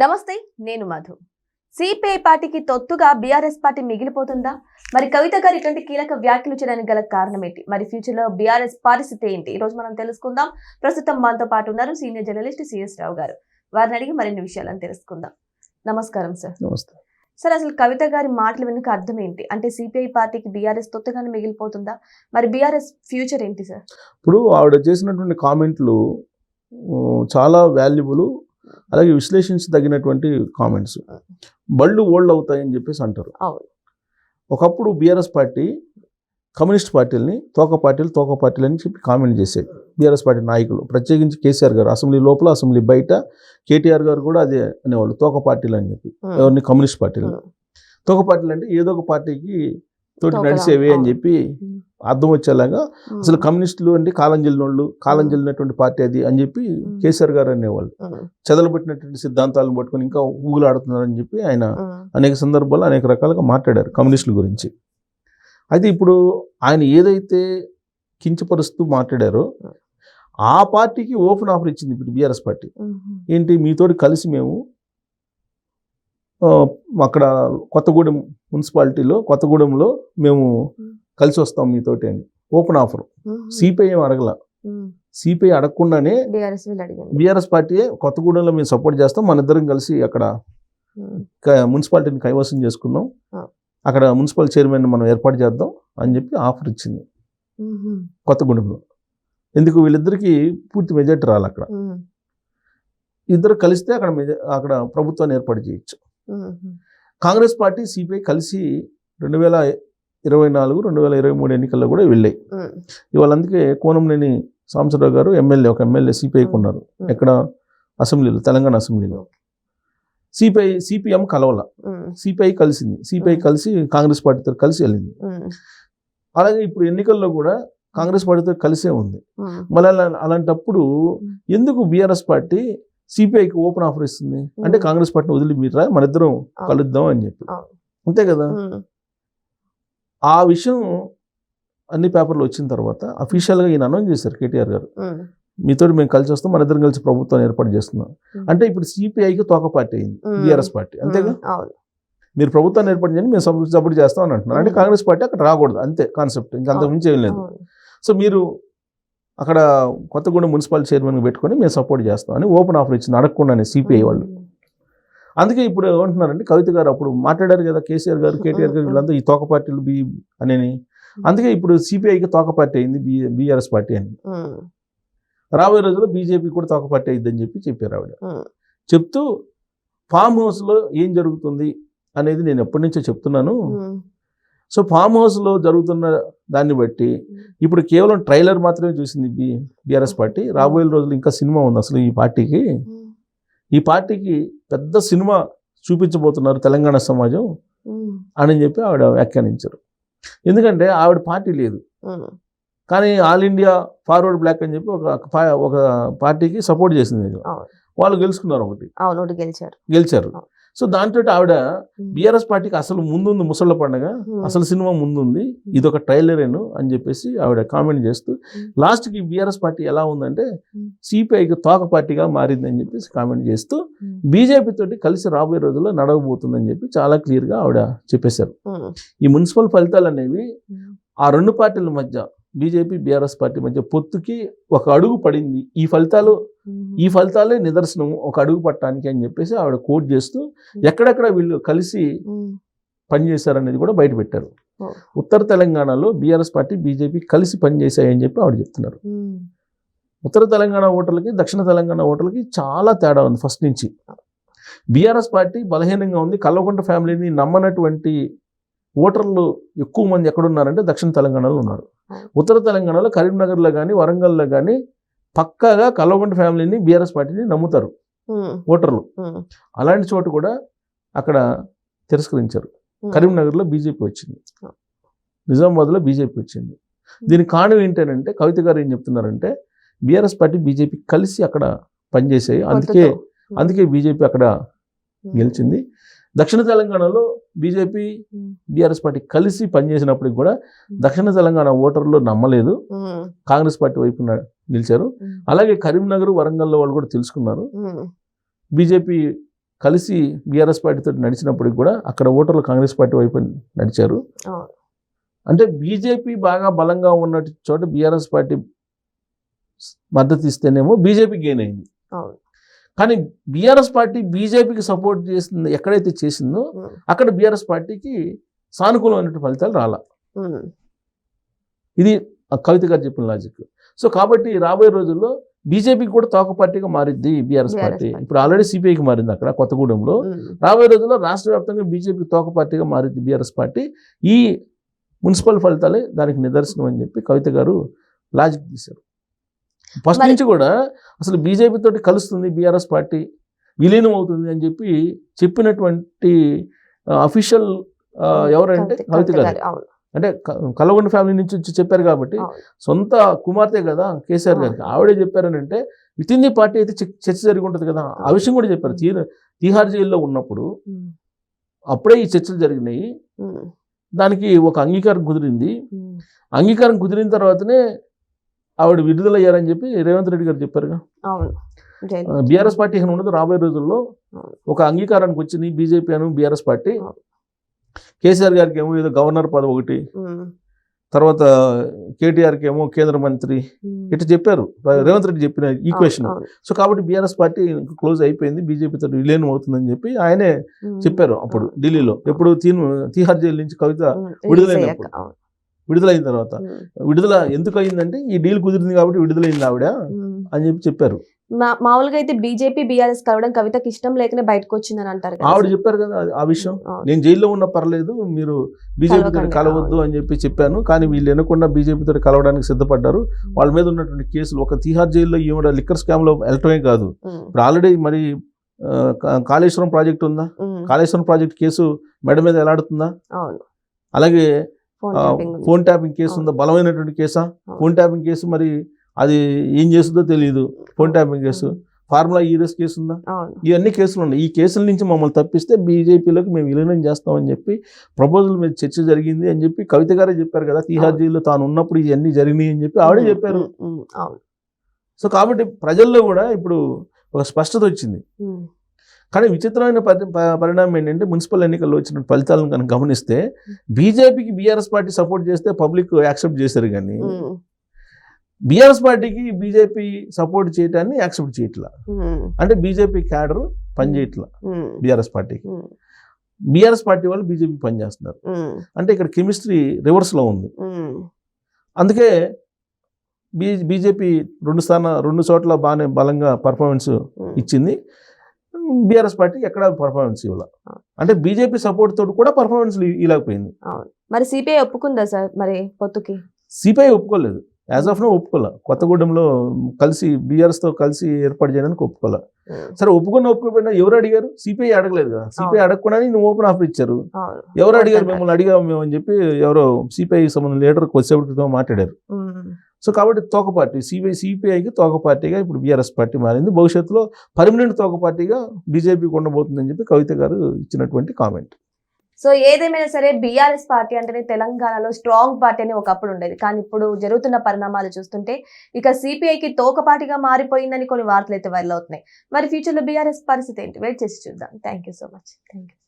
నమస్తే నేను మధు. సిపిఐ పార్టీకి తొత్తుగా బీఆర్ఎస్ పార్టీ మిగిలిపోతుందా? మరి కవిత గారు ఇటువంటి కీలక వ్యాఖ్యలు చేయడానికి గల కారణం ఏంటి? మరి ఫ్యూచర్లో బీఆర్ఎస్ పరిస్థితి ఏంటి? ఈ రోజు మనం తెలుసుకుందాం. ప్రస్తుతం మనతో పాటు ఉన్నారు సీనియర్ జర్నలిస్ట్ సిఎస్ రావు గారు. వారిని అడిగి మరిన్ని విషయాలను తెలుసుకుందాం. నమస్కారం సార్. నమస్తే. సార్ అసలు కవిత గారి మాటల వెనుక అర్థం ఏంటి? అంటే సిపిఐ పార్టీకి బీఆర్ఎస్ తొత్తుగానే మిగిలిపోతుందా? మరి బీఆర్ఎస్ ఫ్యూచర్ ఏంటి సార్? ఇప్పుడు ఆవిడ చేసినటువంటి కామెంట్లు చాలా వాల్యుబుల్ అలాగే విశ్లేషించదగినటువంటి కామెంట్స్ బళ్ళు ఓల్డ్ అవుతాయని చెప్పేసి అంటారు. ఒకప్పుడు బీఆర్ఎస్ పార్టీ కమ్యూనిస్ట్ పార్టీలని తోక పార్టీలు తోక పార్టీలు అని చెప్పి కామెంట్ చేసేది బీఆర్ఎస్ పార్టీ నాయకులు ప్రత్యేకించి కేసీఆర్ గారు అసెంబ్లీ లోపల అసెంబ్లీ బయట కేటీఆర్ గారు కూడా అదే అనేవాళ్ళు తోక పార్టీలు అని చెప్పి ఎవరిని? కమ్యూనిస్ట్ పార్టీలు. తోక పార్టీలు అంటే ఏదో ఒక పార్టీకి తోటి నడిచేవే అని. చెప్పి. అర్థం వచ్చేలాగా అసలు కమ్యూనిస్టులు అంటే కాలం చెల్లినోళ్ళు కాలం. చెల్లినటువంటి పార్టీ అది అని చెప్పి. కేసీఆర్ గారు అనేవాళ్ళు. చెదలబెట్టినటువంటి సిద్ధాంతాలను పట్టుకొని ఇంకా ఊగులాడుతున్నారని చెప్పి ఆయన. అనేక సందర్భాల్లో అనేక రకాలుగా మాట్లాడారు కమ్యూనిస్టుల గురించి అయితే ఇప్పుడు ఆయన ఏదైతే కించపరుస్తూ మాట్లాడారో ఆ పార్టీకి ఓపెన్ ఆఫర్ ఇచ్చింది ఇప్పుడు బీఆర్ఎస్ పార్టీ. ఏంటి మీతోటి కలిసి మేము అక్కడ కొత్తగూడెం మున్సిపాలిటీలో కొత్తగూడెంలో మేము కలిసి వస్తాం మీతోటి అని ఓపెన్ ఆఫర్. సిపిఐ ఏం అడగల. సిపిఐ అడగకుండానే బీఆర్ఎస్ పార్టీయే కొత్తగూడెంలో మేము సపోర్ట్ చేస్తాం మన ఇద్దరం కలిసి అక్కడ మున్సిపాలిటీని కైవసం చేసుకుందాం. అక్కడ మున్సిపల్ చైర్మన్ మనం ఏర్పాటు చేద్దాం అని చెప్పి ఆఫర్ ఇచ్చింది. కొత్తగూడెంలో ఎందుకు వీళ్ళిద్దరికి పూర్తి మెజార్టీ రాలి అక్కడ. ఇద్దరు కలిస్తే అక్కడ మెజా- అక్కడ ప్రభుత్వాన్ని ఏర్పాటు చేయొచ్చు. కాంగ్రెస్ పార్టీ సిపిఐ కలిసి రెండు వేల ఇరవై నాలుగు రెండు వేల ఇరవై మూడు ఎన్నికల్లో కూడా వెళ్ళాయి. ఇవాళ అందుకే కోనంనేని సాంబశివరావు గారు ఎమ్మెల్యే ఒక ఎమ్మెల్యే సిపిఐకి ఉన్నారు. ఎక్కడ అసెంబ్లీలో తెలంగాణ అసెంబ్లీలో సిపిఐ సిపిఎం కలవల. సిపిఐ కలిసింది సిపిఐ. కలిసి కాంగ్రెస్ పార్టీతో కలిసి వెళ్ళింది. అలాగే ఇప్పుడు ఎన్నికల్లో కూడా కాంగ్రెస్ పార్టీతో కలిసే ఉంది. మళ్ళీ అలా- అలాంటప్పుడు ఎందుకు బీఆర్ఎస్ పార్టీ సిపిఐకి ఓపెన్ ఆఫర్ ఇస్తుంది అంటే ఉమ్. కాంగ్రెస్ పార్టీని వదిలి మీరా మన ఇద్దరం. కలుద్దాం అని చెప్పి. అంతే కదా ఉమ్. ఆ విషయం అన్ని పేపర్లు వచ్చిన తర్వాత అఫీషియల్గా ఈయన అనౌన్స్ చేశారు కేటీఆర్ గారు ఉమ్. మీతో మేము కలిసి వస్తాం మన ఇద్దరం కలిసి ప్రభుత్వాన్ని ఏర్పాటు చేస్తున్నాం. అంటే ఇప్పుడు సిపిఐకి తోక పార్టీ అయింది. బీఆర్ఎస్ పార్టీ అంతేగా మీరు ప్రభుత్వాన్ని ఏర్పాటు చేయండి మేము సపోర్ట్ సపోర్ట్ చేస్తాం అని అంటున్నారు అంటే. కాంగ్రెస్ పార్టీ అక్కడ రాకూడదు అంతే కాన్సెప్ట్ ఇంకా అంతకు మించి ఏం లేదు. సో మీరు అక్కడ కొత్తగూడెం మున్సిపల్ చైర్మన్ పెట్టుకొని మేము సపోర్ట్ చేస్తాం అని ఓపెన్ ఆఫర్ ఇచ్చింది అడగకుండానే సిపిఐ వాళ్ళు. అందుకే ఇప్పుడు ఏమంటున్నారంటే కవిత గారు అప్పుడు మాట్లాడారు కదా కేసీఆర్ గారు కేటీఆర్ గారు వీళ్ళంతా ఈ తోక పార్టీలు బి అని అందుకే ఇప్పుడు సిపిఐకి తోక పార్టీ అయింది బి బీఆర్ఎస్ పార్టీ అని. రాబోయే రోజుల్లో బీజేపీ కూడా తోక పార్టీ అయిందని చెప్పి చెప్పారు ఆవిడ. చెప్తూ ఫామ్ హౌస్లో ఏం జరుగుతుంది అనేది నేను ఎప్పటి నుంచో చెప్తున్నాను. సో ఫామ్ హౌస్లో జరుగుతున్న దాన్ని బట్టి ఇప్పుడు కేవలం ట్రైలర్ మాత్రమే చూసింది బి బీఆర్ఎస్ పార్టీ. రాబోయే రోజులు ఇంకా సినిమా ఉంది అసలు ఈ పార్టీకి. ఈ పార్టీకి పెద్ద సినిమా చూపించబోతున్నారు తెలంగాణ సమాజం. అని చెప్పి ఆవిడ వ్యాఖ్యానించారు. ఎందుకంటే ఆవిడ పార్టీ లేదు. కానీ ఆల్ ఇండియా ఫార్వర్డ్ బ్లాక్ అని చెప్పి ఒక ఒక పార్టీకి సపోర్ట్ చేసింది. వాళ్ళు గెలుచుకున్నారు ఒకటి. గెలిచారు. గెలిచారు. సో దాంతో ఆవిడ. బీఆర్ఎస్ పార్టీకి అసలు ముందుంది ముసళ్ళ పండగ. అసలు సినిమా ముందుంది ఇది ఒక ట్రైలరేను అని చెప్పేసి ఆవిడ కామెంట్ చేస్తూ. లాస్ట్కి బీఆర్ఎస్ పార్టీ ఎలా ఉందంటే. సిపిఐకి తోక పార్టీగా మారిందని చెప్పేసి కామెంట్ చేస్తూ. బీజేపీ తోటి కలిసి రాబోయే రోజుల్లో నడవబోతుందని చెప్పి చాలా క్లియర్గా ఆవిడ చెప్పేశారు. ఈ మున్సిపల్ ఫలితాలు అనేవి. ఆ రెండు పార్టీల మధ్య బీజేపీ బీఆర్ఎస్ పార్టీ మధ్య పొత్తుకి ఒక అడుగు పడింది ఈ ఫలితాలు. ఈ ఫలితాలే నిదర్శనం ఒక అడుగు పట్టడానికి అని చెప్పేసి ఆవిడ కోట్ చేస్తూ ఎక్కడెక్కడ వీళ్ళు కలిసి. పనిచేశారనేది కూడా బయట పెట్టారు. ఉత్తర తెలంగాణలో బీఆర్ఎస్ పార్టీ బీజేపీ కలిసి పనిచేశాయని చెప్పి ఆవిడ చెప్తున్నారు. ఉత్తర తెలంగాణ ఓటర్లకి దక్షిణ తెలంగాణ ఓటర్లకి చాలా తేడా ఉంది ఫస్ట్ నుంచి. బీఆర్ఎస్ పార్టీ బలహీనంగా ఉంది. కల్వకుంట ఫ్యామిలీని నమ్మనటువంటి ఓటర్లు ఎక్కువ మంది ఎక్కడున్నారంటే దక్షిణ తెలంగాణలో ఉన్నారు. ఉత్తర తెలంగాణలో కరీంనగర్లో కానీ వరంగల్లో కానీ పక్కాగా కల్వకుంట ఫ్యామిలీని బీఆర్ఎస్ పార్టీని నమ్ముతారు. ఓటర్లు. అలాంటి చోటు కూడా అక్కడ తిరస్కరించారు. కరీంనగర్లో బీజేపీ వచ్చింది నిజామాబాద్లో బీజేపీ వచ్చింది దీనికి కారణం ఏంటంటే కవిత గారు ఏం చెప్తున్నారంటే బీఆర్ఎస్ పార్టీ బీజేపీ కలిసి అక్కడ పనిచేసాయి అందుకే. అందుకే బీజేపీ అక్కడ. గెలిచింది దక్షిణ తెలంగాణలో బీజేపీ. బీఆర్ఎస్ పార్టీ కలిసి పనిచేసినప్పటికి కూడా దక్షిణ తెలంగాణ ఓటర్లు నమ్మలేదు. కాంగ్రెస్ పార్టీ వైపున గెలిచారు ఉమ్. అలాగే కరీంనగర్ వరంగల్లో వాళ్ళు కూడా తెలుసుకున్నారు. బీజేపీ కలిసి బీఆర్ఎస్ పార్టీతో నడిచినప్పటికి కూడా అక్కడ ఓటర్లు కాంగ్రెస్ పార్టీ వైపు నడిచారు అంటే బీజేపీ బాగా బలంగా ఉన్న చోట బీఆర్ఎస్ పార్టీ మద్దతు ఇస్తేనేమో బీజేపీ గెయిన్ అయింది కానీ బీఆర్ఎస్ పార్టీ బీజేపీకి సపోర్ట్ చేసింది ఎక్కడైతే చేసిందో అక్కడ బీఆర్ఎస్ పార్టీకి సానుకూలమైనటువంటి ఫలితాలు రాల. ఇది కవిత గారు చెప్పిన లాజిక్ సో కాబట్టి రాబోయే రోజుల్లో బీజేపీకి కూడా తోక పార్టీగా మారిద్ది బీఆర్ఎస్ పార్టీ. ఇప్పుడు ఆల్రెడీ సిపిఐకి మారింది అక్కడ కొత్తగూడెంలో. రాబోయే రోజుల్లో రాష్ట్ర వ్యాప్తంగా బీజేపీ తోక పార్టీగా మారింది బీఆర్ఎస్ పార్టీ. ఈ మున్సిపల్ ఫలితాలే దానికి నిదర్శనం అని చెప్పి కవిత గారు లాజిక్ తీశారు. ఫస్ట్ నుంచి కూడా అసలు బీజేపీ తోటి కలుస్తుంది బీఆర్ఎస్ పార్టీ విలీనం అవుతుంది అని చెప్పి చెప్పినటువంటి అఫీషియల్ ఎవరంటే కవిత- కవిత గారు. అంటే కలగొండ ఫ్యామిలీ నుంచి వచ్చి చెప్పారు కాబట్టి. సొంత కుమార్తె కదా కేసీఆర్ గారికి. ఆవిడే చెప్పారని అంటే విత్ ఇన్ ది పార్టీ అయితే చర్చ జరిగి ఉంటుంది కదా. ఆ విషయం కూడా చెప్పారు. తీహార్ జైల్లో ఉన్నప్పుడు అప్పుడే ఈ చర్చలు జరిగినాయి. దానికి ఒక అంగీకారం కుదిరింది. అంగీకారం కుదిరిన తర్వాతనే ఆవిడ విడుదలయ్యారని చెప్పి రేవంత్ రెడ్డి గారు చెప్పారుగా. బీఆర్ఎస్ పార్టీ ఉండదు రాబోయే రోజుల్లో. ఒక అంగీకారానికి వచ్చింది బీజేపీ అను బీఆర్ఎస్ పార్టీ. కేసీఆర్ గారికి ఏమో ఏదో గవర్నర్ పదవి ఒకటి. తర్వాత కేటీఆర్కి ఏమో కేంద్ర మంత్రి. ఇట్లా చెప్పారు. రేవంత్ రెడ్డి చెప్పిన ఈక్వేషన్ సో కాబట్టి బీఆర్ఎస్ పార్టీ క్లోజ్ అయిపోయింది. బీజేపీతో విలీనం అవుతుందని చెప్పి ఆయనే చెప్పారు అప్పుడు. ఢిల్లీలో. ఎప్పుడు తీన్ తీహార్ జైలు నుంచి కవిత ఉమ్, విడుదలైనప్పుడు. విడుదలైన తర్వాత. విడుదల ఎందుకు అయిందంటే ఈ డీల్ కుదిరింది కాబట్టి విడుదలైంది ఆవిడ. అని చెప్పి చెప్పారు. మామూలుగా అయితే బీజేపీ బీఆర్ఎస్ కలవడం కవితకి ఇష్టం లేకనే బయటకు వచ్చిందని అంటారు కదా. ఆవిడ. చెప్పారు కదా ఆ విషయం. నేను జైల్లో ఉన్న పర్లేదు మీరు బీజేపీ తోటి కలవకండి, కలవద్దు. అని చెప్పి చెప్పాను. కానీ వీళ్ళు వినకుండా బీజేపీ తోటి కలవడానికి సిద్ధపడ్డారు. వాళ్ళ మీద ఉన్నటువంటి కేసులు ఒక తిహార్ జైల్లో ఈవిడ లిక్కర్ స్కామ్లో వెళ్ళటమే కాదు. ఇప్పుడు ఆల్రెడీ మరి కాళేశ్వరం ప్రాజెక్ట్ ఉందా? కాళేశ్వరం ప్రాజెక్ట్ కేసు మెడ మీద ఎలాడుతుందా? అలాగే ఫోన్ ట్యాపింగ్ కేసు ఉందా? బలమైనటువంటి కేసా? ఫోన్ ట్యాపింగ్ కేసు మరి అది ఏం చేస్తుందో తెలియదు phone tapping case. Formula E race case ఉందా? ఇవన్నీ కేసులు ఉన్నాయి. ఈ కేసుల నుంచి మమ్మల్ని తప్పిస్తే బీజేపీలోకి మేము విలీనం చేస్తామని చెప్పి ప్రపోజల్ మీద చర్చ జరిగింది అని చెప్పి కవిత గారే చెప్పారు కదా తీహార్. జైల్లో తాను ఉన్నప్పుడు ఇవన్నీ జరిగినాయి అని చెప్పి ఆవిడే చెప్పారు. సో కాబట్టి ప్రజల్లో కూడా ఇప్పుడు ఒక స్పష్టత వచ్చింది. కానీ విచిత్రమైన పరిణామం ఏంటంటే మున్సిపల్ ఎన్నికల్లో వచ్చిన ఫలితాలను కనుక గమనిస్తే బీజేపీకి బీఆర్ఎస్ పార్టీ సపోర్ట్ చేస్తే పబ్లిక్ యాక్సెప్ట్ చేశారు కానీ బీఆర్ఎస్ పార్టీకి బీజేపీ సపోర్ట్ చేయటాన్ని యాక్సెప్ట్ చేయట్లా. అంటే బీజేపీ క్యాడర్ పనిచేయట్లా బీఆర్ఎస్ పార్టీకి. బీఆర్ఎస్ పార్టీ వాళ్ళు బీజేపీ పనిచేస్తున్నారు అంటే ఇక్కడ కెమిస్ట్రీ రివర్స్లో ఉంది. అందుకే బీ బీజేపీ రెండు స్థాన రెండు చోట్ల బాగానే బలంగా పర్ఫార్మెన్స్. ఇచ్చింది. బీఆర్ఎస్ పార్టీ ఎక్కడ పర్ఫార్మెన్స్ ఇవ్వాల. అంటే బీజేపీ సపోర్ట్ తోటి కూడా పర్ఫార్మెన్స్ ఇలాగపోయింది. మరి సిపిఐ ఒప్పుకుందా సార్ మరి పొత్తుకి? సిపిఐ ఒప్పుకోలేదు. యాజ్ ఆఫ్ నో ఒప్పుకోలే. కొత్తగూడెంలో కలిసి బీఆర్ఎస్తో కలిసి ఏర్పాటు చేయడానికి ఒప్పుకోలే. సరే ఒప్పుకున్న ఒప్పుకోపోయినా ఎవరు అడిగారు? సిపిఐ అడగలేదు కదా. సిపిఐ అవును. అడగకుండానే నువ్వు ఓపెన్ ఆఫర్ ఇచ్చారు. ఎవరు అడిగారు మిమ్మల్ని? అడిగాము మేము అని చెప్పి ఎవరో సిపిఐ సంబంధం లీడర్ కొద్దిసేపటి క్రితం మాట్లాడారు. సో కాబట్టి తోక పార్టీ సిబిఐ సిపిఐకి తోక పార్టీగా ఇప్పుడు బీఆర్ఎస్ పార్టీ మారింది. భవిష్యత్తులో పర్మనెంట్ తోక పార్టీగా బీజేపీకి ఉండబోతుందని చెప్పి కవిత గారు ఇచ్చినటువంటి కామెంట్. సో ఏదేమైనా సరే బీఆర్ఎస్ పార్టీ అంటేనే తెలంగాణలో స్ట్రాంగ్ పార్టీ అని ఒకప్పుడు ఉండేది. కానీ ఇప్పుడు జరుగుతున్న పరిణామాలు చూస్తుంటే ఇక సిపిఐకి తోకపాటిగా మారిపోయిందని కొన్ని వార్తలు అయితే వైరల్ అవుతున్నాయి. మరి ఫ్యూచర్లో బీఆర్ఎస్ పరిస్థితి ఏంటి? వెయిట్ చేసి చూద్దాం. Thank you so much thank you